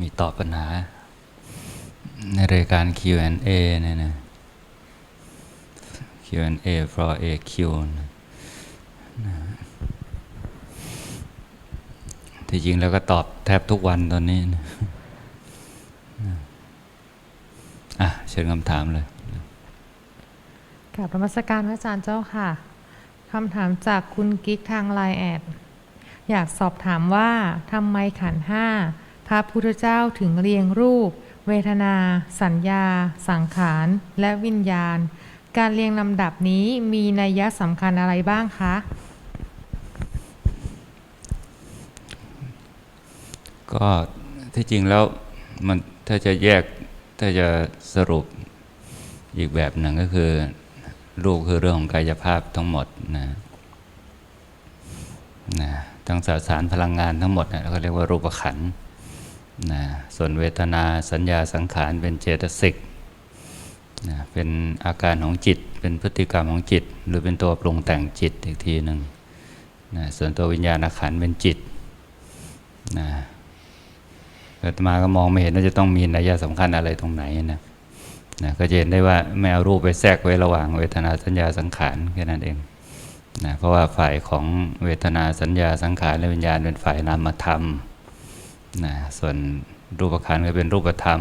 มีตอบปัญหา ในรายการ Q&A เนี่ยนะ Q&A for AQ นะที่จริงแล้วก็ตอบแทบทุกวันตอนนี้นะอะ เชิญคำถามเลยกราบนมัสการพระอาจารย์เจ้าค่ะคำถามจากคุณกิ๊กทางไลน์แอด อยากสอบถามว่าทำไมขันห้า พระพุทธเจ้าถึงเรียงรูป เวทนา สัญญา สังขาร และวิญญาณ การเรียงลำดับนี้มีนัยยะสำคัญอะไรบ้างคะ ก็ที่จริงแล้วมันถ้าจะแยกถ้าจะสรุปอีกแบบหนึ่งก็คือรูปคือเรื่องของกายภาพทั้งหมดนะนะทั้งสสารพลังงานทั้งหมดนะเราก็เรียกว่ารูปขันธ์ นะส่วนเวทนาสัญญาสังขารเป็นเจตสิกนะเป็นอาการของจิต เป็นพฤติกรรมของจิต หรือเป็นตัวปรุงแต่งจิตอีกทีหนึ่งนะส่วนตัววิญญาณขันเป็นจิตนะอาตมาก็มองไม่เห็นว่าจะต้องมีนัยะสำคัญอะไรตรงไหนนะนะก็จะเห็นได้ว่าไม่เอารูปไปแทรกไว้ระหว่างเวทนาสัญญาสังขารแค่นั้นเองนะเพราะว่าฝ่ายของเวทนาสัญญาสังขารและวิญญาณเป็นฝ่ายนามธรรม นะส่วนรูปขันก็เป็นรูปธรรม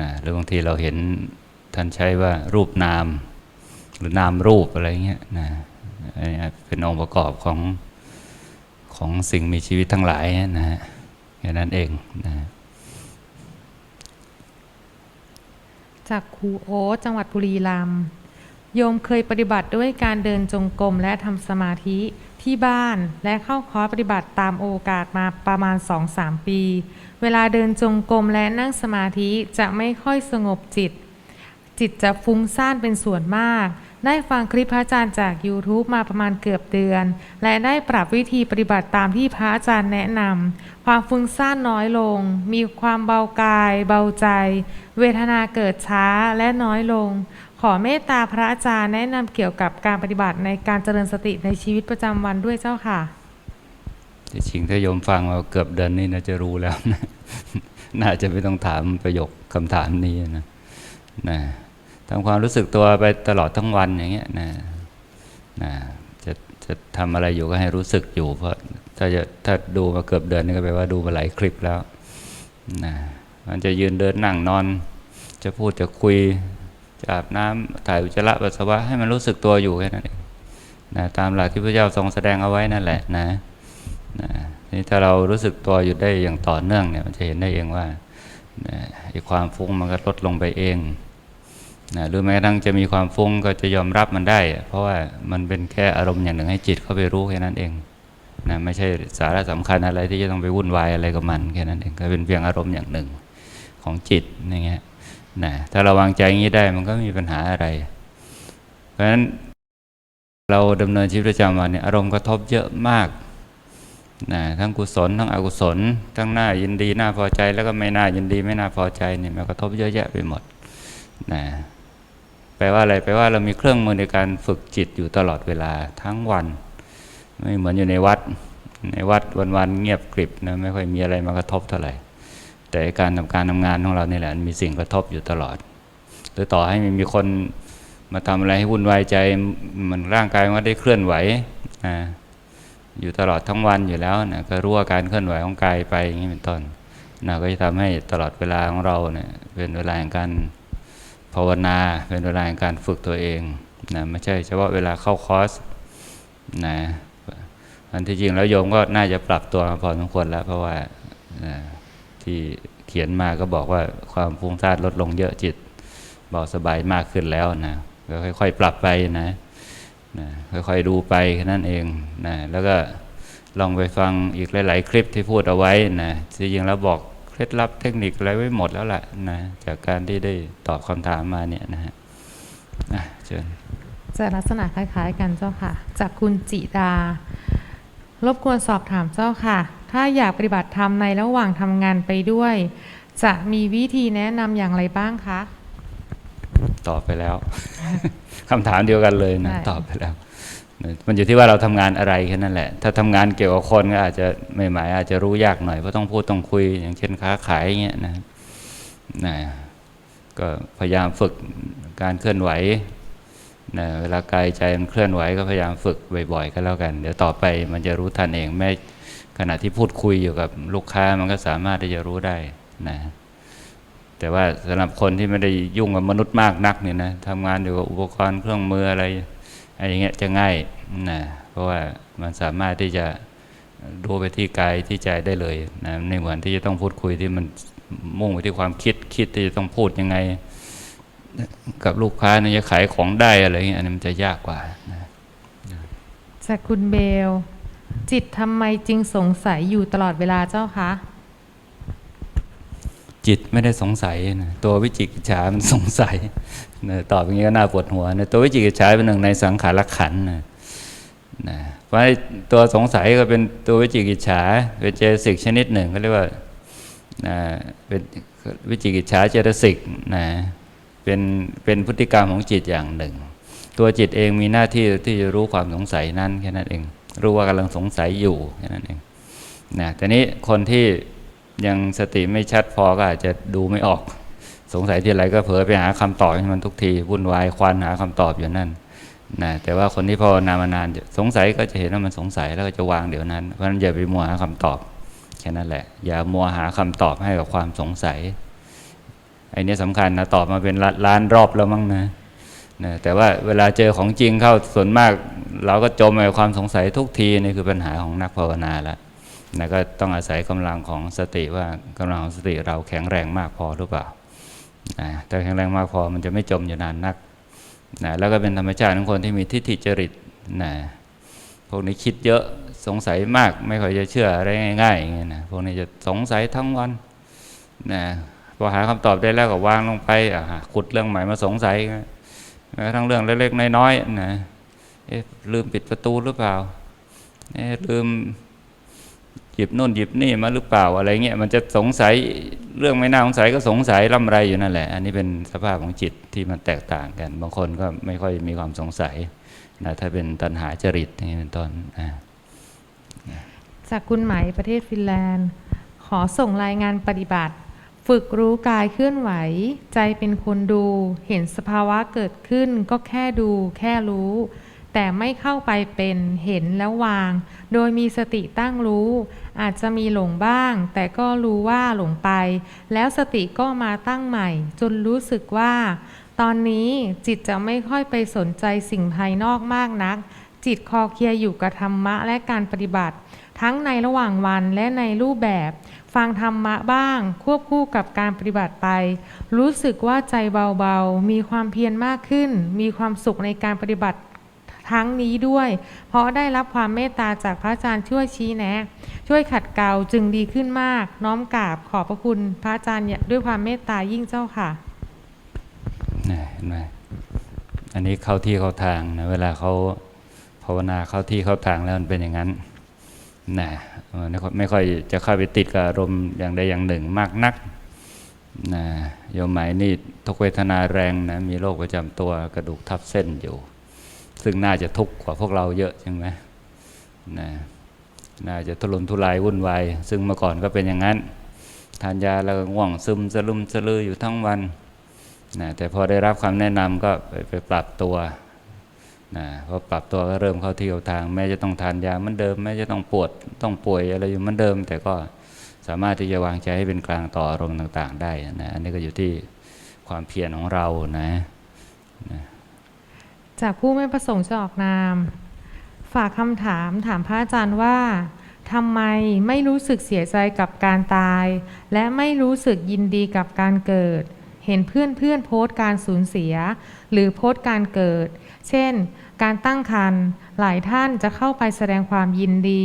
นะหรือบางทีเราเห็นท่านใช้ว่ารูปนาม หรือนามรูปอะไรเงี้ยนะอันนี้เป็นองค์ประกอบของของสิ่งมีชีวิตทั้งหลายนะฮะแค่นั้นเองนะจากครูโอ๊จังหวัดบุรีรัมย์โยมเคยปฏิบัติด้วยการเดินจงกรมและทำสมาธิ ที่บ้านและเข้าคอร์สปฏิบัติตามโอกาสมาประมาณ 2-3 ปี เวลาเดินจงกรมและนั่งสมาธิจะไม่ค่อยสงบจิต จิตจะฟุ้งซ่านเป็นส่วนมาก ได้ฟังคลิปพระอาจารย์จาก YouTube มาประมาณเกือบเดือน และได้ปรับวิธีปฏิบัติตามที่พระอาจารย์แนะนำความฟุ้งซ่านน้อยลง มีความเบากาย เบาใจ เวทนาเกิดช้าและน้อยลง ขอเมตตาพระอาจารย์แนะนำเกี่ยวกับการปฏิบัติในการเจริญสติในชีวิตประจำวันด้วยเจ้าค่ะที่จริงถ้าโยมฟังมาเกือบเดือนนี่น่าจะรู้แล้วนะน่าจะไม่ต้องถามประโยคคำถามนี้นะนะทำความรู้สึกตัวไปตลอดทั้งวันอย่างเงี้ยนะนะจะจะทำอะไรอยู่ก็ให้รู้สึกอยู่ เพราะถ้าจะถ้าดูมาเกือบเดือนนี่ก็แปลว่าดูมาหลายคลิปแล้วนะมันจะยืนเดินนั่งนอน จะพูดจะคุย อาบน้ำถ่ายอุจจาระปัสสาวะให้มันรู้สึกตัวอยู่แค่นั้นเองนะตามหลักที่พระเจ้าทรงแสดงเอาไว้นั่นแหละนะนะนี่ถ้าเรารู้สึกตัวอยู่ได้อย่างต่อเนื่องเนี่ยมันจะเห็นได้เองว่านะไอ้ความฟุ้งมันก็ลดลงไปเองนะหรือแม้กระทั่งจะมีความฟุ้งก็จะยอมรับมันได้ เพราะว่ามันเป็นแค่อารมณ์อย่างหนึ่งให้จิตเข้าไปรู้แค่นั้นเองนะไม่ใช่สาระสำคัญอะไรที่จะต้องไปวุ่นวายอะไรกับมันแค่นั้นเองก็เป็นเพียงอารมณ์อย่างหนึ่งของจิตอย่างเงี้ย นะถ้าเราวางใจอย่างนี้ได้มันก็ไม่มีปัญหาอะไร เพราะฉะนั้นเราดำเนินชีวิตประจำวันเนี่ยอารมณ์กระทบเยอะมากนะทั้งกุศลทั้งอกุศล ทั้งน่ายินดีน่าพอใจแล้วก็ไม่น่ายินดีไม่น่าพอใจเนี่ยมันกระทบเยอะแยะไปหมดนะแปลว่าอะไรแปลว่าเรามีเครื่องมือในการฝึกจิตอยู่ตลอดเวลาทั้งวัน ไม่เหมือนอยู่ในวัด ในวัดวันๆเงียบกริบนะไม่ค่อยมีอะไรมากระทบเท่าไหร่ แต่การทำการทำงานของเราเนี่แหละมีสิ่งกระทบอยู่ตลอด หรือต่อให้มีคนมาทำอะไรให้วุ่นวายใจมันร่างกายมันได้เคลื่อนไหวอยู่ตลอดทั้งวันอยู่แล้วนะก็รู้อาการเคลื่อนไหวของกายไปอย่างนี้เป็นต้นนะก็จะทำให้ตลอดเวลาของเราเนี่ยเป็นเวลาแห่งการภาวนา เป็นเวลาแห่งการฝึกตัวเองนะไม่ใช่เฉพาะเวลาเข้าคอร์สนะอันที่จริงแล้วโยมก็น่าจะปรับตัวมาพอสมควรแล้วเพราะว่านะ ที่เขียนมาก็บอกว่าความฟุ้งซ่านลดลงเยอะจิตเบาสบายมากขึ้นแล้วนะก็ค่อย ๆ ปรับไปนะนะค่อยๆดูไปแค่นั้นเองนะแล้วก็ลองไปฟังอีกหลาย ๆ คลิปที่พูดเอาไว้นะที่จริงแล้วบอกเคล็ดลับเทคนิคอะไรไว้หมดแล้วล่ะนะจากการที่ได้ตอบคำถามมาเนี่ยนะฮนะเชิญจะลักษณะคล้าย ๆ กันเจ้าค่ะ จากคุณจิดารบกวนสอบถามเจ้าค่ะ ถ้าอยากปฏิบัติธรรมในระหว่างทำงานไปด้วย จะมีวิธีแนะนำอย่างไรบ้างคะ ตอบไปแล้ว คำถามเดียวกันเลยนะใช่ตอบไปแล้ว มันอยู่ที่ว่าเราทำงานอะไรแค่นั้นแหละ ถ้าทำงานเกี่ยวกับคนก็อาจจะใหม่ๆอาจจะรู้ยากหน่อยเพราะต้องพูดต้องคุย อย่างเช่นค้าขายอย่างเงี้ยนะนะก็พยายามฝึกการเคลื่อนไหวนะเวลากายใจมันเคลื่อนไหวก็พยายามฝึกบ่อยๆ ก็แล้วกัน เดี๋ยวต่อไปมันจะรู้ทันเองแม้ ขณะที่พูดคุยอยู่กับลูกค้ามันก็สามารถที่จะรู้ได้นะแต่ว่าสำหรับคนที่ไม่ได้ยุ่งกับมนุษย์มากนักเนี่ยนะทำงานอยู่กับอุปกรณ์เครื่องมืออะไรอะไรอย่างเงี้ยจะง่ายนะเพราะว่ามันสามารถที่จะดูไปที่กายที่ใจได้เลยนะในเหมือนที่จะต้องพูดคุยที่มันมุ่งไปที่ความคิดคิดที่จะต้องพูดยังไง กับลูกค้าเนี่ยจะขายของได้อะไรเงี้ยอันนี้มันจะยากกว่านะจากคุณเบล จิตทำไมจึงสงสัยอยู่ตลอดเวลาเจ้าคะ จิตไม่ได้สงสัยนะตัววิจิกิจฉามันสงสัยนะตอบอย่างนี้ก็น่าปวดหัวนะตัววิจิกิจฉาเป็นหนึ่งในสังขารขันนะนะเพราะตัวสงสัยก็เป็นตัววิจิกิจฉาเป็นเจตสิกชนิดหนึ่งเขาเรียกว่านะเป็นวิจิกิจฉาเจตสิกนะเป็นเป็นพฤติกรรมของจิตอย่างหนึ่ง ตัวจิตเองมีหน้าที่ที่จะรู้ความสงสัยนั้นแค่นั้นเอง รู้ว่ากำลังสงสัยอยู่แค่นั้นเองนะแต่นี้คนที่ยังสติไม่ชัดพอก็อาจจะดูไม่ออก สงสัยที่ไรก็เผลอไปหาคำตอบให้มันทุกทีวุ่นวายควานหาคำตอบอยู่นั่นนะแต่ว่าคนที่ภาวนามานานสงสัยก็จะเห็นว่ามันสงสัยแล้วก็จะวางเดี๋ยวนั้นเพราะฉะนั้นอย่าไปมัวหาคำตอบแค่นั้นแหละ อย่ามัวหาคำตอบให้กับความสงสัยไอ้นี่สำคัญนะตอบมาเป็นล้านล้านรอบแล้วมั้งนะ นะแต่ว่าเวลาเจอของจริงเข้าส่วนมาก เราก็จมไปกับความสงสัยทุกทีนี่คือปัญหาของนักภาวนาแล้วนะก็ต้องอาศัยกำลังของสติว่ากำลังของสติเราแข็งแรงมากพอหรือเปล่านะถ้าแข็งแรงมากพอมันจะไม่จมอยู่นานนักนะแล้วก็เป็นธรรมชาติของคนที่มีทิฏฐิจริตนะพวกนี้คิดเยอะสงสัยมากไม่ค่อยจะเชื่ออะไรง่ายๆอย่างเงี้ยนะพวกนี้จะสงสัยทั้งวันนะพอหาคำตอบได้แล้วก็วางลงไปขุดเรื่องใหม่มาสงสัยแม้กระ ทั่งเรื่องเล็กๆน้อยๆนะเอ๊ะลืมปิดประตูหรือเปล่าเอ๊ะลืมหยิบโน่นหยิบนี่มาหรือเปล่าอะไรเงี้ยมันจะสงสัยเรื่องไม่น่าสงสัยก็สงสัยร่ำไรอยู่นั่นแหละ อันนี้เป็นสภาพของจิตที่มันแตกต่างกัน บางคนก็ไม่ค่อยมีความสงสัยนะถ้าเป็นตัณหาจริตอย่างนี้เป็นต้นจากคุณไหมประเทศฟินแลนด์ ขอส่งรายงานปฏิบัติ ฝึกรู้กายเคลื่อนไหว ใจเป็นคนดู เห็นสภาวะเกิดขึ้นก็แค่ดูแค่รู้ แต่ไม่เข้าไปเป็นเห็นแล้ววาง โดยมีสติตั้งรู้ อาจจะมีหลงบ้าง แต่ก็รู้ว่าหลงไป แล้วสติก็มาตั้งใหม่ จนรู้สึกว่า ตอนนี้จิตจะไม่ค่อยไปสนใจสิ่งภายนอกมากนัก จิตคอเคลียร์อยู่กับธรรมะและการปฏิบัติ ทั้งในระหว่างวันและในรูปแบบ ฟังธรรมะบ้าง ควบคู่กับการปฏิบัติไป รู้สึกว่าใจเบาๆ มีความเพียรมากขึ้น มีความสุขในการปฏิบัติทั้งนี้ด้วย เพราะได้รับความเมตตาจากพระอาจารย์ช่วยชี้แนะ ช่วยขัดเกลาจึงดีขึ้นมาก น้อมกราบขอบพระคุณพระอาจารย์ด้วยความเมตตายิ่งเจ้าค่ะนะเห็นไหมอันนี้เข้าที่เข้าทางนะเวลาเขาภาวนาเข้าที่เข้าทางแล้วมันเป็นอย่างนั้นนะมัน ไม่ค่อยจะเข้าไปติดกับอารมณ์อย่างใดอย่างหนึ่งมากนักนะโยมหมายนี่ทุกเวทนาแรงนะมีโรคประจำตัวกระดูกทับเส้นอยู่ ซึ่งน่าจะทุกข์กว่าพวกเราเยอะใช่ไหมนะน่าจะทุรนทุรายวุ่นวายซึ่งเมื่อก่อนก็เป็นอย่างนั้น ทานยาแล้วง่วงซึมสลุมสลืออยู่ทั้งวันนะแต่พอได้รับคำแนะนำก็ไปไปปรับตัว นะพอปรับตัวก็เริ่มเข้าที่เข้าทาง แม้จะต้องทานยาเหมือนเดิมแม้จะต้องปวดต้องป่วยอะไรอยู่เหมือนเดิม แต่ก็สามารถที่จะวางใจให้เป็นกลางต่ออารมณ์ต่าง ๆ ได้นะอันนี้ก็อยู่ที่ความเพียรของเรานะจากผู้ไม่ประสงค์จะออกนาม ฝากคำถามถามพระอาจารย์ว่าทำไมไม่รู้สึกเสียใจกับการตาย และไม่รู้สึกยินดีกับการเกิด เห็นเพื่อนเพื่อนโพสต์การสูญเสีย หรือโพสต์การเกิด เช่น การตั้งครรภ์หลายท่านจะเข้าไปแสดงความยินดี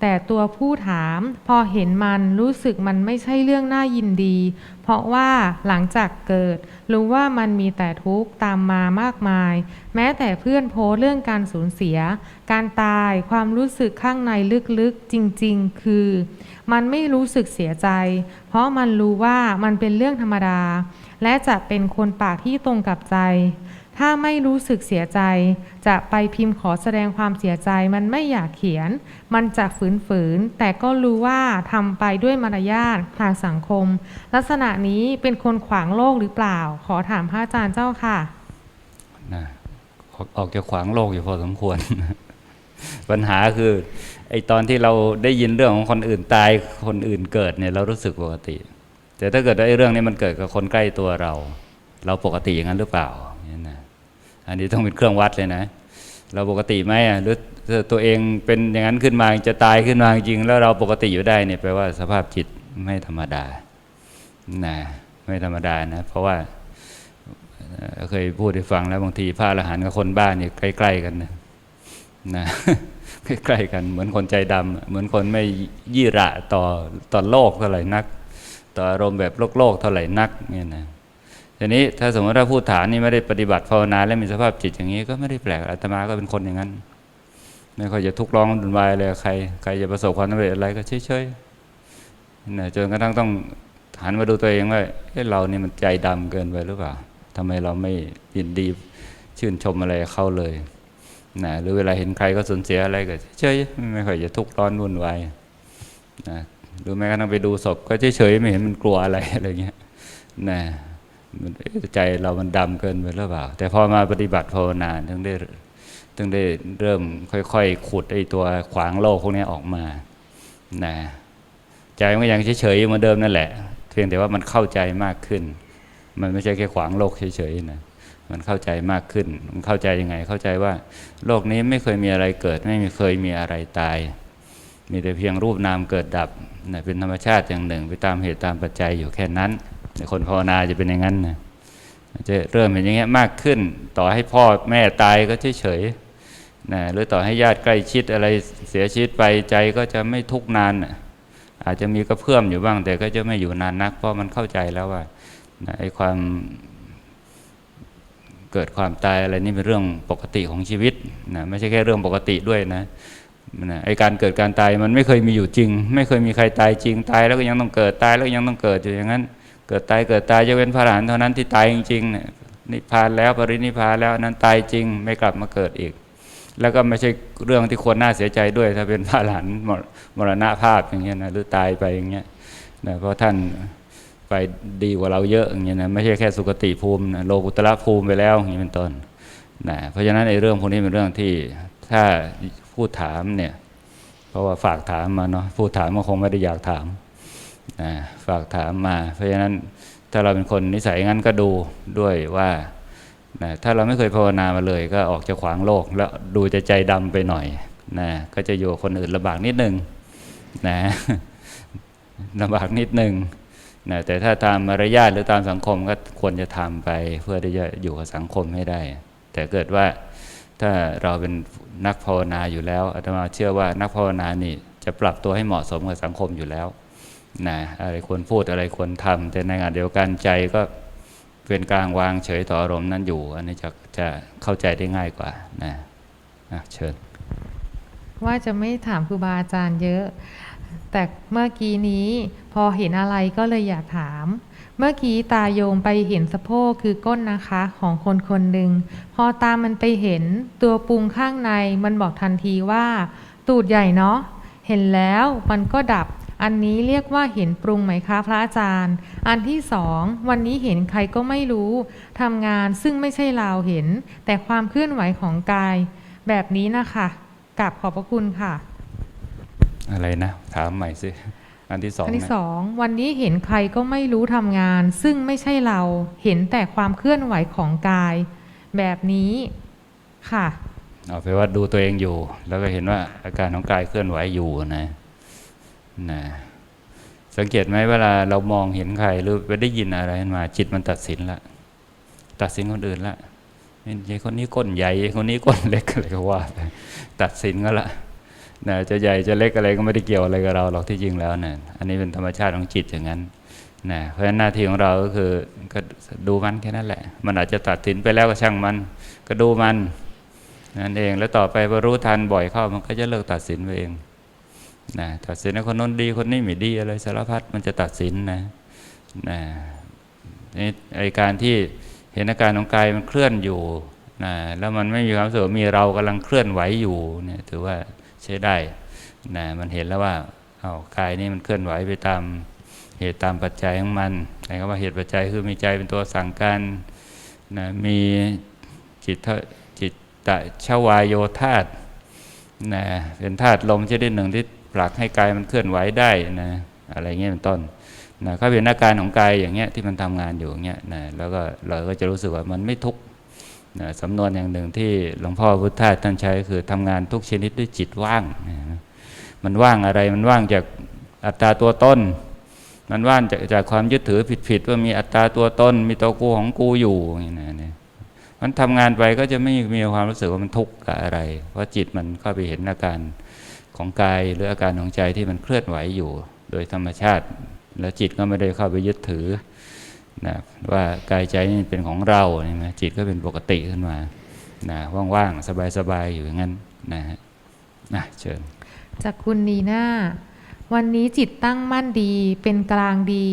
แต่ตัวผู้ถามพอเห็นมันรู้สึกมันไม่ใช่เรื่องน่ายินดี เพราะว่าหลังจากเกิด รู้ว่ามันมีแต่ทุกข์ตามมามากมาย แม้แต่เพื่อนโพสเรื่องการสูญเสีย การตายความรู้สึกข้างในลึกๆจริงๆ คือ มันไม่รู้สึกเสียใจ เพราะมันรู้ว่ามันเป็นเรื่องธรรมดา และจะเป็นคนปากที่ตรงกับใจ ถ้าไม่รู้สึกเสียใจ จะไปพิมพ์ขอแสดงความเสียใจมันไม่อยากเขียน มันจะฝืนๆแต่ก็รู้ว่าทำไปด้วยมารยาททางสังคม ลักษณะนี้เป็นคนขวางโลกหรือเปล่า ขอถามพระอาจารย์เจ้าค่ะนะออกจะขวางโลกอยู่พอสมควร ปัญหาคือไอตอนที่เราได้ยินเรื่องของคนอื่นตายคนอื่นเกิดเนี่ยเรารู้สึกปกติ แต่ถ้าเกิดไอเรื่องนี้มันเกิดกับคนใกล้ตัวเรา เราปกติอย่างนั้นหรือเปล่าเนี่ยนะ อันนี้ต้องเป็นเครื่องวัดเลยนะ เราปกติไหมอะหรือตัวเองเป็นอย่างนั้นขึ้นมาจะตายขึ้นมาจริงแล้วเราปกติอยู่ได้เนี่ยแปลว่าสภาพจิตไม่ธรรมดานะไม่ธรรมดานะ เพราะว่าเคยพูดให้ฟังแล้วบางทีพระอรหันต์กับคนบ้านเนี่ยใกล้ ๆ กันนะนะใกล้ๆกัน เหมือนคนใจดำเหมือนคนไม่ยี่ระต่อต่อโลกเท่าไหร่นัก ต่ออารมณ์แบบโลกโลกเท่าไหร่นักเนี่ยนะ ทีนี้ถ้าสมมติว่าผู้ฐานนี่ไม่ได้ปฏิบัติภาวนาและมีสภาพจิตอย่างนี้ก็ไม่ได้แปลกอาตมาก็เป็นคนอย่างนั้น ไม่ค่อยจะทุกข์ร้องดุนวายอะไรกับใครใครจะประสบความสำเร็จอะไรก็เฉยๆนะจนกระทั่งต้องหันมาดูตัวเองว่าเอ๊ะเรานี่มันใจดำเกินไปหรือเปล่าทำไมเราไม่ยินดีชื่นชมอะไรเข้าเลยนะหรือเวลาเห็นใครก็สูญเสียอะไรก็เฉยๆไม่ค่อยจะทุกข์ร้อนวุ่นวายนะหรือแม้กระทั่งไปดูศพก็เฉยๆไม่เห็นมันกลัวอะไรอะไรเงี้ยนะ ใจเรามันดำเกินไปหรือเปล่า แต่พอมาปฏิบัติภาวนาถึงได้ถึงได้เริ่มค่อยๆ ขุดไอ้ตัวขวางโลกพวกนี้ออกมานะใจมันก็ยังเฉยๆอยู่เหมือนเดิมนั่นแหละ เพียงแต่ว่ามันเข้าใจมากขึ้น มันไม่ใช่แค่ขวางโลกเฉยๆนะมันเข้าใจมากขึ้น มันเข้าใจยังไง เข้าใจว่าโลกนี้ไม่เคยมีอะไรเกิด ไม่มีเคยมีอะไรตาย มีแต่เพียงรูปนามเกิดดับนะเป็นธรรมชาติอย่างหนึ่ง ไปตามเหตุตามปัจจัยอยู่แค่นั้น แต่คนภาวนาจะเป็นอย่างนั้นนะจะเริ่มเห็นอย่างเงี้ยมากขึ้น ต่อให้พ่อแม่ตายก็เฉยๆนะหรือต่อให้ญาติใกล้ชิดอะไรเสียชีวิตไปใจก็จะไม่ทุกนานอาจจะมีกระเพื่อมอยู่บ้าง แต่ก็จะไม่อยู่นานนัก เพราะมันเข้าใจแล้วว่านะไอ้ความเกิดความตายอะไรนี่เป็นเรื่องปกติของชีวิตนะไม่ใช่แค่เรื่องปกติด้วยนะนะไอการเกิดการตายมันไม่เคยมีอยู่จริง ไม่เคยมีใครตายจริงตายแล้วก็ยังต้องเกิดตายแล้วก็ยังต้องเกิดอยู่อย่างนั้น กิดตายเกิดตายจะเป็นพระอรหันต์เท่านั้นที่ตายจริงๆเนี่ยนิพพานแล้วปรินิพพานแล้วนั้นตายจริงไม่กลับมาเกิดอีก แล้วก็ไม่ใช่เรื่องที่ควรน่าเสียใจด้วย ถ้าเป็นพระอรหันต์มรณภาพอย่างเงี้ยนะหรือตายไปอย่างเงี้ยนะเพราะท่านไปดีกว่าเราเยอะอย่างเงี้ยนะไม่ใช่แค่สุคติภูมินะโลกุตระภูมิไปแล้วอย่างนี้เป็นต้นนะเพราะฉะนั้นในเรื่องพวกนี้เป็นเรื่องที่ถ้าผู้ถามเนี่ยเพราะว่าฝากถามมาเนาะผู้ถามก็คงไม่ได้อยากถาม ฝากถามมา เพราะฉะนั้นถ้าเราเป็นคนนิสัยงั้นก็ดูด้วยว่านะถ้าเราไม่เคยภาวนามาเลยก็ออกจะขวางโลก แล้วดูจะใจดำไปหน่อยนะก็จะอยู่คนอื่นลำบากนิดนึงนะลำบากนิดนึงนะแต่ถ้าตามมารยาทหรือตามสังคมก็ควรจะทำไป เพื่อที่จะอยู่กับสังคมให้ได้ แต่เกิดว่าถ้าเราเป็นนักภาวนาอยู่แล้วอาตมาเชื่อว่านักภาวนานี่จะปรับตัวให้เหมาะสมกับสังคมอยู่แล้ว นะอะไรควรพูดอะไรควรทำแต่ในงานเดียวกันใจก็เป็นกลางวางเฉยต่ออารมณ์นั้นอยู่ อันนี้จะจะเข้าใจได้ง่ายกว่านะอะเชิญ ว่าจะไม่ถามครูบาอาจารย์เยอะ แต่เมื่อกี้นี้พอเห็นอะไรก็เลยอยากถาม เมื่อกี้ตาโยมไปเห็นสะโพกคือก้นนะคะของคนคนหนึ่งพอตามมันไปเห็นตัวปรุงข้างในมันบอกทันทีว่า ตูดใหญ่เนาะเห็นแล้วมันก็ดับ อันนี้เรียกว่าเห็นปรุงไหมคะพระอาจารย์ อันที่สองวันนี้เห็นใครก็ไม่รู้ทำงานซึ่งไม่ใช่เราเห็น แต่ความเคลื่อนไหวของกาย แบบนี้นะคะกราบขอบพระคุณค่ะ อะไรนะ ถามใหม่สิอันที่สองอันที่นะสองวันนี้เห็นใครก็ไม่รู้ทำงาน ซึ่งไม่ใช่เราเห็นแต่ความเคลื่อนไหวของกาย แบบนี้ค่ะเอาไปนว่าดูตัวเองอยู่ แล้วก็เห็นว่าอาการของกายเคลื่อนไหวอยู่นะ นะสังเกตไหมเวลาเรามองเห็นใครหรือไปได้ยินอะไรมา จิตมันตัดสินละ ตัดสินคนอื่นละไอ้คนนี้ก้นใหญ่ไอ้คนนี้ก้นเล็กอะไรก็ว่าไปตัดสินก็ละนะจะใหญ่จะเล็กอะไรก็ไม่ได้เกี่ยวอะไรกับเราหรอกที่จริงแล้วนะอันนี้เป็นธรรมชาติของจิตอย่างนั้นนะเพราะฉะนั้นหน้าที่ของเราก็คือก็ดูมันแค่นั้นแหละ มันอาจจะตัดสินไปแล้วก็ช่างมัน ก็ดูมันนั่นเองแล้วต่อไปพอรู้ทันบ่อยเข้ามันก็จะเลิกตัดสินไปเอง นะตัดสินว่าคนนู้นดีคนนี้ไม่ดีอะไรสารพัดมันจะตัดสินนะนะนี่ไอการที่เห็นอาการของกายมันเคลื่อนอยู่นะแล้วมันไม่มีความสึกว่ามีเรากำลังเคลื่อนไหวอยู่เนี่ยถือว่าใช้ได้นะมันเห็นแล้วว่าเอากายนี้มันเคลื่อนไหวไปตามเหตุตามปัจจัยของมันใช้คำว่าเหตุปัจจัยคือมีใจเป็นตัวสั่งการนะมีจิตจิตตะชวายโยธาตนะเป็นธาตุลมชนิดหนึ่งที่ ผลักให้กายมันเคลื่อนไหวได้นะอะไรเงี้ยเป็นต้นนะเขาเป็นอาการของกายอย่างเงี้ยที่มันทำงานอยู่เงี้ยนะแล้วก็เราก็จะรู้สึกว่ามันไม่ทุกข์นะสำนวนอย่างหนึ่งที่หลวงพ่อพุทธทาสท่านใช้คือทำงานทุกชนิดด้วยจิตว่างนะมันว่างอะไรมันว่างจากอัตตาตัวตนมันว่างจากจากความยึดถือผิดๆว่ามีอัตตาตัวตนมีตัวกูของกูอยู่อย่างนี้นะเนี่ยมันทำงานไปก็จะไม่มีความรู้สึกว่ามันทุกข์กับอะไร เพราะจิตมันเข้าไปเห็นอาการ ของกายหรืออาการของใจที่มันเคลื่อนไหวอยู่ โดยธรรมชาติ แล้วจิตก็ไม่ได้เข้าไปยึดถือนะว่ากายใจนี่เป็นของเราใช่ไหมจิตก็เป็นปกติขึ้นมานะว่างๆ สบายๆ อยู่อย่างนั้นนะฮะนะเชิญ จากคุณนีน่าวันนี้จิตตั้งมั่นดีเป็นกลางดี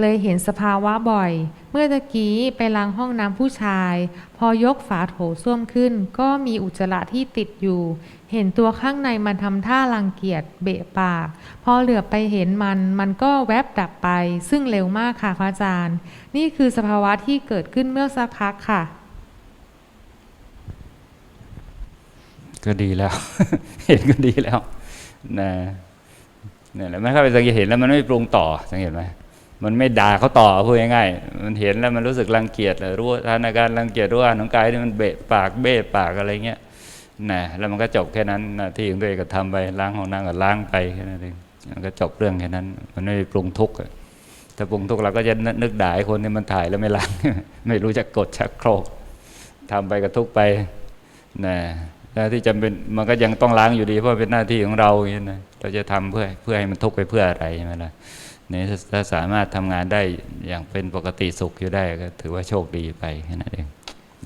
เลยเห็นสภาวะบ่อย เมื่อตะกี้ไปล้างห้องน้ำผู้ชาย พอยกฝาโถส้วมขึ้น ก็มีอุจจาระที่ติดอยู่ เห็นตัวข้างในมันทำท่ารังเกียจเบะปาก พอเหลือบไปเห็นมัน มันก็แวบดับไป ซึ่งเร็วมากค่ะพระอาจารย์ นี่คือสภาวะที่เกิดขึ้นเมื่อสักพักค่ะ ก็ดีแล้ว เห็นก็ดีแล้วนะเนี่ยแหละไม่เข้าไปสังเกตเห็นแล้วมันไม่ปรุงต่อสังเกตไหมมันไม่ด่าเขาต่อพูดง่ายๆมันเห็นแล้วมันรู้สึกรังเกียจเลยรู้ว่าทานอาการรังเกียจรู้ว่าของกายที่มันเบะปากเบ้ปากอะไรเงี้ย นะแล้วมันก็จบแค่นั้นนาที่ของตัวเองก็ทำไปล้างห้องน้ำก็ล้างไปแค่นั้นเองมันก็จบเรื่องแค่นั้น มันไม่ได้ปรุงทุกข์ถ้าปรุงทุกข์เราก็จะนึกด่าไอ้คนที่มันถ่ายแล้วไม่ล้าง ไม่รู้จักดชักโครกทำไปก็ทุกไปนะแล้วที่จำเป็นมันก็ยังต้องล้างอยู่ดีเพราะเป็นหน้าที่ของเราอย่างนี้นะเราจะทำเพื่อเพื่อให้มันทุกข์ไปเพื่ออะไรใช่ไหมล่ะเนี่ยถ้าสามารถทำงานได้อย่างเป็นปกติสุขอยู่ได้ก็ถือว่าโชคดีไปแค่นั้นเอง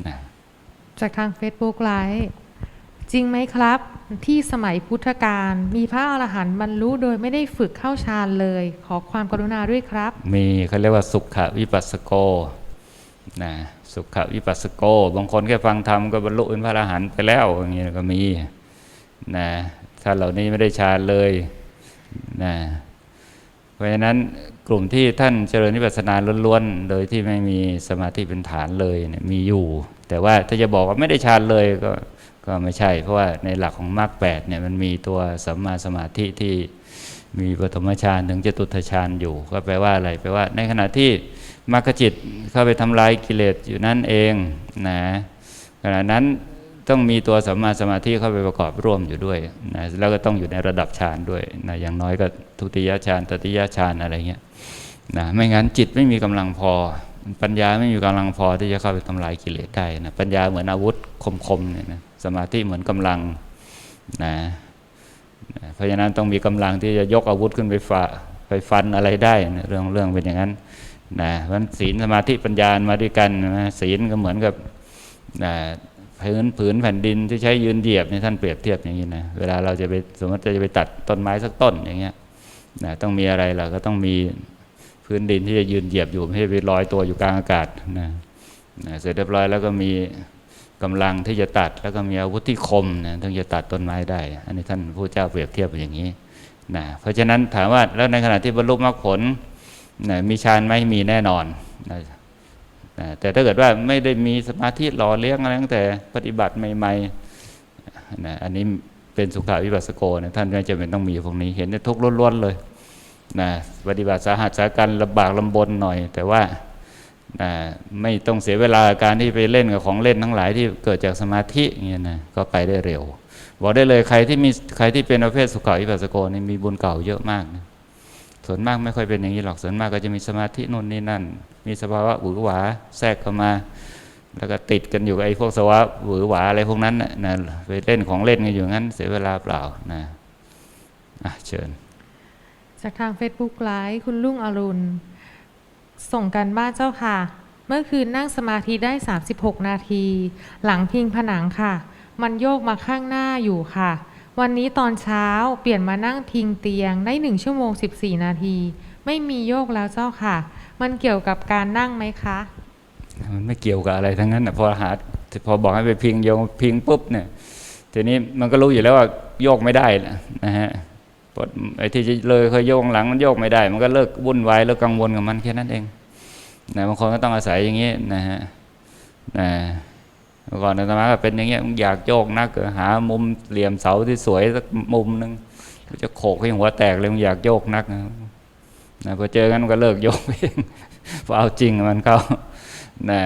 นะจากทาง Facebook ไลฟ์ จริงไหมครับ ที่สมัยพุทธกาลมีพระอรหันต์บรรลุโดยไม่ได้ฝึกเข้าฌานเลย ขอความกรุณาด้วยครับ มีเขาเรียกว่าสุขวิปัสสโกนะสุขวิปัสสโก บางคนแค่ฟังธรรมก็บรรลุเป็นพระอรหันต์ไปแล้วอย่างนี้ก็มีนะถ้าเหล่านี้ไม่ได้ฌานเลยนะเพราะฉะนั้นกลุ่มที่ท่านเจริญวิปัสสนาล้วนๆ โดยที่ไม่มีสมาธิเป็นฐานเลยเนี่ยมีอยู่ แต่ว่าถ้าจะบอกว่าไม่ได้ฌานเลยก็ ก็ไม่ใช่ เพราะว่าในหลักของมรรคแปดเนี่ยมันมีตัวสัมมาสมาธิที่มีปฐมฌานถึงจตุตฌานอยู่ ก็แปลว่าอะไรแปลว่า ในขณะที่มรรคจิตเข้าไปทำลายกิเลสอยู่นั่นเองนะขณะนั้นต้องมีตัวสัมมาสมาธิเข้าไปประกอบร่วมอยู่ด้วยนะแล้วก็ต้องอยู่ในระดับฌานด้วยนะอย่างน้อยก็ทุติยฌานตติยฌานอะไรเงี้ยนะไม่งั้นจิตไม่มีกำลังพอ ปัญญาไม่มีกำลังพอที่จะเข้าไปทำลายกิเลสได้นะปัญญาเหมือนอาวุธคมๆเนี่ยนะ สมาธิเหมือนกำลังนะเพราะฉะนั้นต้องมีกำลังที่จะยกอาวุธขึ้นไปฝ่าไปฟันอะไรได้นะเรื่องเรื่องเป็นอย่างนั้นนะเพราะฉะนั้นศีลสมาธิปัญญามาด้วยกันนะศีลก็เหมือนกับนะพื้นผืนแผ่นดินที่ใช้ยืนเหยียบนี่ท่านเปรียบเทียบอย่างนี้นะเวลาเราจะไปสมมติจะไปตัดต้นไม้สักต้นอย่างเงี้ยนะต้องมีอะไรล่ะก็ต้องมีพื้นดินที่จะยืนเหยียบอยู่ไม่ใช่ไปลอยตัวอยู่กลางอากาศนะนะเสร็จเรียบร้อยแล้วก็มี กำลังที่จะตัดแล้วก็มีอาวุธที่คมนะถึงจะตัดต้นไม้ได้ อันนี้ท่านผู้เจ้าเปรียบเทียบอย่างนี้นะเพราะฉะนั้นถามว่าแล้วในขณะที่บรรลุมรรคผลนะมีฌานไหมมีแน่นอนนะนะแต่ถ้าเกิดว่าไม่ได้มีสมาธิหล่อเลี้ยงอะไรตั้งแต่ปฏิบัติใหม่ๆนะอันนี้เป็นสุขาวิปัสสโกนะท่านไม่จำเป็นต้องมีพวกนี้เห็นได้ทุกข์ล้วนๆเลยนะปฏิบัติสาหัสสาการลำบากลำบนหน่อย แต่ว่า ไม่ต้องเสียเวลาการที่ไปเล่นกับของเล่นทั้งหลายที่เกิดจากสมาธิเงี้ยนะก็ไปได้เร็ว บอกได้เลยใครที่มีใครที่เป็นประเภทสุขาวิปัสสโกนี่มีบุญเก่าเยอะมากนะส่วนมากไม่ค่อยเป็นอย่างนี้หรอกส่วนมากก็จะมีสมาธินู่นนี่นั่น มีสภาวะหวือหวาแทรกเข้ามา แล้วก็ติดกันอยู่กับไอ้พวกสภาวะหวือหวาอะไรพวกนั้นนะนะไปเล่นของเล่นกันอยู่งั้น เสียเวลาเปล่านะอะเชิญ จากทาง Facebook ไลฟ์คุณลุงอรุณ ส่งกันบ้านเจ้าค่ะ เมื่อคืนนั่งสมาธิได้ 36 นาที หลังพิงผนังค่ะ มันโยกมาข้างหน้าอยู่ค่ะ วันนี้ตอนเช้าเปลี่ยนมานั่งพิงเตียงได้ 1 ชั่วโมง 14 นาที ไม่มีโยกแล้วเจ้าค่ะ มันเกี่ยวกับการนั่งไหมคะ มันไม่เกี่ยวกับอะไรทั้งนั้นนะพอหาพอบอกให้ไปพิงโยงพิงปุ๊บเนี่ยทีนี้มันก็รู้อยู่แล้วว่าโยกไม่ได้นะนะฮะ ปวดไอ้ที่จะเลยเคยโยกหลังมันโยกไม่ได้ มันก็เลิกวุ่นวายเลิกกังวลกับมันแค่นั้นเองนะบางคนก็ต้องอาศัยอย่างนี้นะฮะนะก่อนอาตมาก็เป็นอย่างเงี้ยมึงอยากโยกนักก็หามุมเหลี่ยมเสาที่สวยสักมุมหนึงจะโขกให้หัวแตกเลยมึงอยากโยกนักนะนะพอเจอกันมันก็เลิกโยกเองพอเอาจริงมันเข้านะ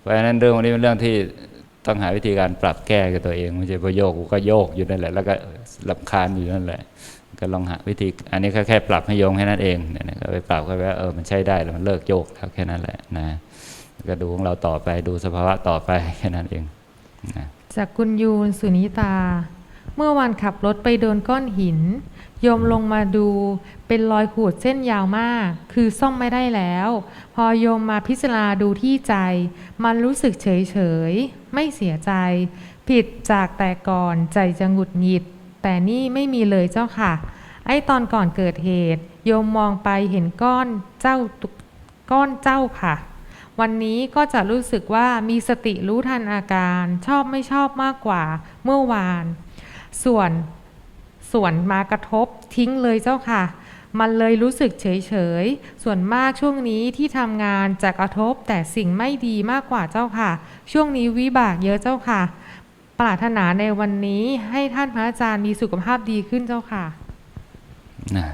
เพราะฉะนั้นเรื่องนี้เป็นเรื่องที่ต้องหาวิธีการปรับแก้กับตัวเองไม่ใช่พอโยกกูก็โยกอยู่นั่นแหละแล้วก็ลำคาญอยู่นั่นแหละ ก็ลองหาวิธี อันนี้ก็แค่ปรับให้โยงแค่นั้นเองเนี่ยนะก็ไปปรับก็ว่าเออมันใช้ได้แล้วมันเลิกโยกแล้วแค่นั้นแหละนะก็ดูของเราต่อไปดูสภาวะต่อไปแค่นั้นเองนะจากคุณยูนสุนิตา เมื่อวันขับรถไปโดนก้อนหิน โยมลงมาดูเป็นรอยขูดเส้นยาวมาก คือซ่อมไม่ได้แล้ว พอโยมมาพิจารณาดูที่ใจ มันรู้สึกเฉยเฉยไม่เสียใจ ผิดจากแต่ก่อนใจจะหงุดหงิด แต่นี่ไม่มีเลยเจ้าค่ะ ไอ้ตอนก่อนเกิดเหตุ โยมมองไปเห็นก้อนเจ้าก้อนเจ้าค่ะ วันนี้ก็จะรู้สึกว่ามีสติรู้ทันอาการชอบไม่ชอบมากกว่าเมื่อวาน ส่วนส่วนมากระทบทิ้งเลยเจ้าค่ะ มันเลยรู้สึกเฉยเฉยๆส่วนมากช่วงนี้ที่ทำงานจะกระทบแต่สิ่งไม่ดีมากกว่าเจ้าค่ะ ช่วงนี้วิบากเยอะเจ้าค่ะ ปรารถนาในวันนี้ให้ท่านพระอาจารย์มีสุขภาพดีขึ้นเจ้าค่ะนะ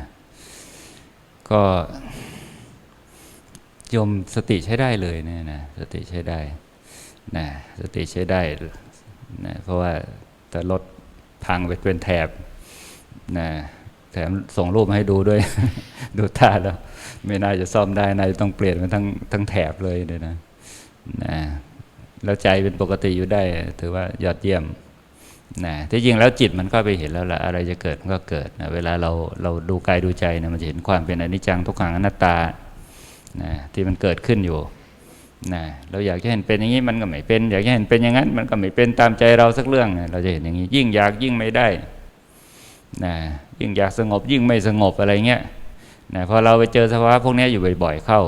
ก็โยมสติใช้ได้เลยเนี่ยนะสติใช้ได้นะสติใช้ได้นะเพราะว่าแต่รถพังไปเป็นแถบนะแถมส่งรูปมาให้ดูด้วย ดูท่าแล้ว ไม่น่าจะซ่อมได้นาจะต้องเปลี่ยนมันทั้งทั้งแถบเลยเนี่ยนะนะ แล้วใจเป็นปกติอยู่ได้ ถือว่ายอดเยี่ยมนะที่จริงแล้วจิตมันก็ไปเห็นแล้วละอะไรจะเกิดมันก็เกิดนะเวลาเราเราดูกายดูใจนะมันจะเห็นความเป็นอนิจจังทุกขังอนัตตานะที่มันเกิดขึ้นอยู่นะเราอยากจะเห็นเป็นอย่างนี้มันก็ไม่เป็น อยากจะเห็นเป็นอย่างนั้น มันก็ไม่เป็นตามใจเราสักเรื่องนะเราจะเห็นอย่างนี้ ยิ่งอยากยิ่งไม่ได้นะยิ่งอยากสงบยิ่งไม่สงบอะไรเงี้ยนะพอเราไปเจอสภาวะพวกนี้อยู่บ่อย ๆ เข้า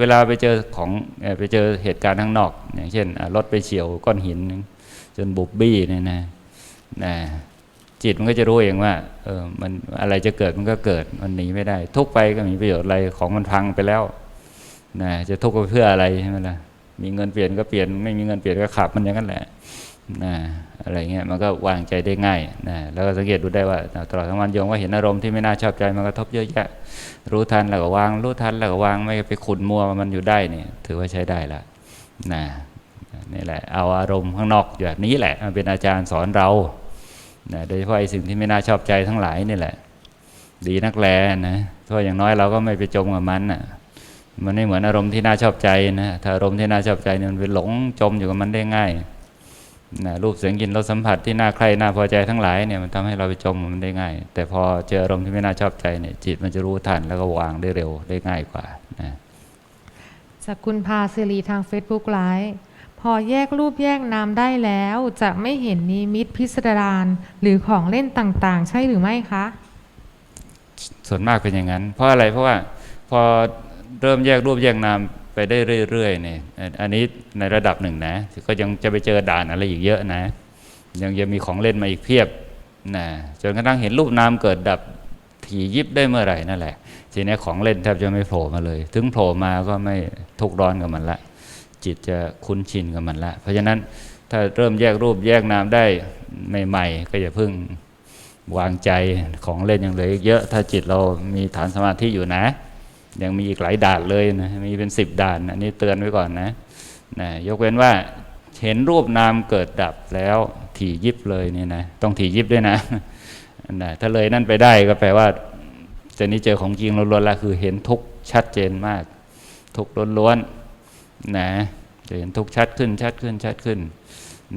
เวลาไปเจอของไปเจอเหตุการณ์ข้างนอก อย่างเช่นรถไปเฉียวก้อนหิน จนบุบบี้เนี่ยนะนะจิตมันก็จะรู้เองว่าเออมันอะไรจะเกิดมันก็เกิดมันหนีไม่ได้ ทุกไปก็มมีประโยชน์อะไรของมันพังไปแล้วนะจะทุกข์ไปเพื่ออะไรใช่ไหมล่ะมีเงินเปลี่ยนก็เปลี่ยนไม่มีเงินเปลี่ยนก็ขับมันอย่างนั้นแหละ นะอะไรเงี้ยมันก็วางใจได้ง่ายนะแล้วก็สังเกตดูได้ว่าตลอดทั้งวันโยมก็เห็นอารมณ์ที่ไม่น่าชอบใจมันกระทบเยอะแยะ รู้ทันแล้วก็วาง รู้ทันแล้วก็วางไม่ไปขุนมัวมันอยู่ได้เนี่ยถือว่าใช้ได้ละนะนี่แหละเอาอารมณ์ข้างนอกแบบนี้แหละมาเป็นอาจารย์สอนเรานะโดยเฉพาะไอ้สิ่งที่ไม่น่าชอบใจทั้งหลายนี่แหละ ดีนักแลนะเพราะอย่างน้อยเราก็ไม่ไปจมกับมันน่ะมันไม่เหมือนอารมณ์ที่น่าชอบใจนะถ้าอารมณ์ที่น่าชอบใจเนี่ยมันไปหลงจมอยู่กับมันได้ง่าย นะรูปเสียงกลิ่นรสสัมผัสที่น่าใคร่น่าพอใจทั้งหลายเนี่ยมันทำให้เราไปจมกับมันได้ง่าย แต่พอเจออารมณ์ที่ไม่น่าชอบใจเนี่ยจิตมันจะรู้ทันแล้วก็วางได้เร็วได้ง่ายกว่านะจากคุณพาสิรีทาง Facebook ไลฟ์พอแยกรูปแยกนามได้แล้ว จะไม่เห็นนิมิตพิสดารหรือของเล่นต่างๆ ใช่หรือไม่คะส่วนมากเป็นอย่างนั้น เพราะอะไรเพราะว่าพอเริ่มแยกรูปแยกนาม ไปได้เรื่อยๆเนี่ยอันนี้ในระดับหนึ่งนะ ก็ยังจะไปเจอด่านอะไรอีกเยอะนะ ยังจะมีของเล่นมาอีกเพียบนะจนกระทั่งเห็นรูปนามเกิดดับถี่ยิบได้เมื่อไหร่นั่นแหละ ทีนี้ของเล่นแทบจะไม่โผล่มาเลย ถึงโผล่มาก็ไม่ทุกร้อนกับมันละ จิตจะคุ้นชินกับมันละ เพราะฉะนั้นถ้าเริ่มแยกรูปแยกนามได้ใหม่ๆ ก็อย่าเพิ่งวางใจของเล่นยังเหลืออีกเยอะ ถ้าจิตเรามีฐานสมาธิอยู่นะ ยังมีอีกหลายด่านเลยนะมีเป็นสิบด่านอันนี้เตือนไว้ก่อนนะนะยกเว้นว่าเห็นรูปนามเกิดดับแล้วถี่ยิบเลยเนี่ยนะต้องถี่ยิบด้วยนะนะถ้าเลยนั่นไปได้ก็แปลว่าจะนี้เจอของจริงล้วนๆแล้วคือเห็นทุกชัดเจนมาก ทุกล้วนๆนะจะเห็นทุกชัดขึ้นชัดขึ้นชัดขึ้น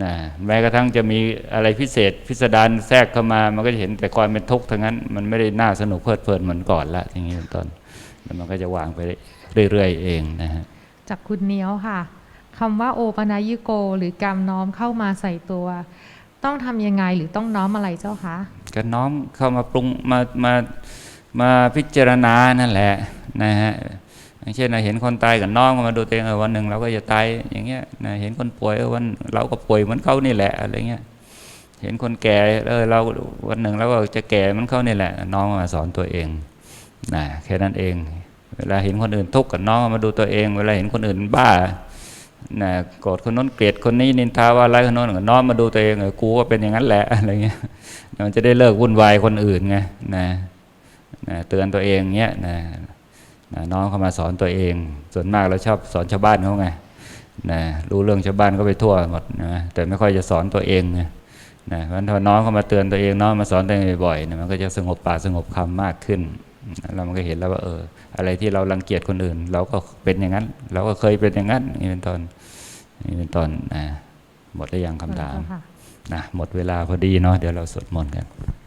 นะแม้กระทั่งจะมีอะไรพิเศษพิสดารแทรกเข้ามา มันก็จะเห็นแต่ความเป็นทุกข์ทั้งนั้น มันไม่ได้น่าสนุกเพลิดเพลินเหมือนก่อนละอย่างนี้เป็นต้น แล้วมันก็จะวางไปเรื่อยๆเองนะฮะจากคุณเนี้ยวค่ะคำว่าโอปนายโก หรือกรรมน้อมเข้ามาใส่ตัว ต้องทำยังไงหรือต้องน้อมอะไรเจ้าคะก็น้อมเข้ามาปรุงมามามาพิจารณานั่นแหละนะฮะอย่างเช่นนะเห็นคนตายกับน้องก็มาดูตัวเองเออวันหนึ่งเราก็จะตายอย่างเงี้ยนะเห็นคนป่วยเออวันเราก็ป่วยเหมือนเขานี่แหละอะไรเงี้ยเห็นคนแก่เออเราวันหนึ่งเราก็จะแก่เหมือนเขานี่แหละ น้องมาสอนตัวเอง นะแค่นั้นเอง เวลาเห็นคนอื่นทุกข์กับน้องมาดูตัวเอง เวลาเห็นคนอื่นบ้านะโกรธคนโน้นเกลียดคนนี้นินทาว่าอะไรคนโน้นก็น้อมมาดูตัวเองเออกูก็เป็นอย่างนั้นแหละอะไรเงี้ยมันจะได้เลิกวุ่นวายคนอื่นไงนะนะเตือนตัวเองเงี้ยนะนะน้องเข้ามาสอนตัวเอง ส่วนมากเราชอบสอนชาวบ้านเขาไงนะรู้เรื่องชาวบ้านก็ไปทั่วหมดนะแต่ไม่ค่อยจะสอนตัวเองไงนะเพราะฉะนั้นพอน้องเข้ามาเตือนตัวเองน้องมาสอนตัวเองบ่อยๆนี่ยมันก็จะสงบปากสงบคำมากขึ้น แล้วมันก็เห็นแล้วว่าเออ อะไรที่เรารังเกียจคนอื่น เราก็เป็นอย่างนั้น เราก็เคยเป็นอย่างนั้นนี่เป็นต้นนี่เป็นต้นนะหมดได้ยังคำถามค่ะนะหมดเวลาพอดีเนาะเดี๋ยวเราสวดมนต์กันค